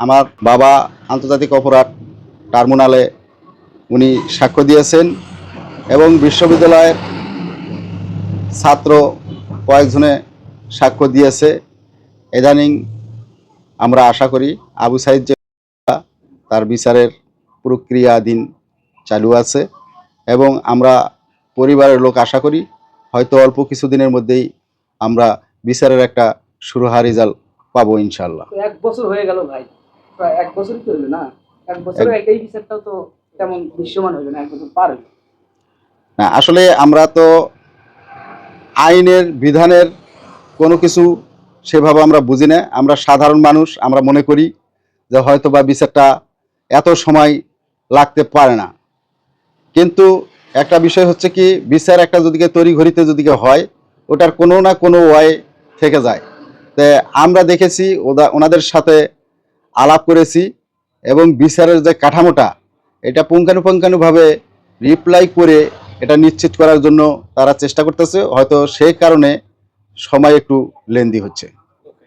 আমার বাবা আন্তর্জাতিক অপরাধ টার্মিনালে উনি সাক্ষ্য দিয়েছেন এবং বিশ্ববিদ্যালয়ের ছাত্র কয়েকজনে সাক্ষ্য দিয়েছে। ইদানিং আমরা আশা করি আবু সাইদ যে তার বিচারের প্রক্রিয়াধীন চালু আছে এবং আমরা পরিবারের লোক আশা করি হয়তো অল্প কিছুদিনের মধ্যেই আমরা বিচারের একটা সুরহা রেজাল্ট পাবো ইনশাল্লাহ এক বছর হয়ে গেল ভাই। প্রায় এক বছরই তো হইল না? এক বছরে এই বিচারটাও তো তেমন দৃশ্যমান হইল না এক বছর পার হইল না আসলে আমরা তো আইনের বিধানের কোনো কিছু সেভাবে আমরা বুঝি না। আমরা সাধারণ মানুষ আমরা মনে করি যে হয়তো বা বিচারটা এত সময় লাগতে পারে না। কিন্তু একটা বিষয় হচ্ছে কি বিচার একটা যদিকে তৈরি ঘড়িতে যদিকে হয় ওটার কোনো না কোনো ওয়াই থেকে যায়। তে আমরা দেখেছি ওদা ওনাদের সাথে আলাপ করেছি এবং বিচারের যে কাঠামোটা, এটা পুঙ্খানুপুঙ্খানুভাবে রিপ্লাই করে এটা নিশ্চিত করার জন্য তারা চেষ্টা করতেছে। হয়তো সেই কারণে সময় একটু লেন্দি হচ্ছে।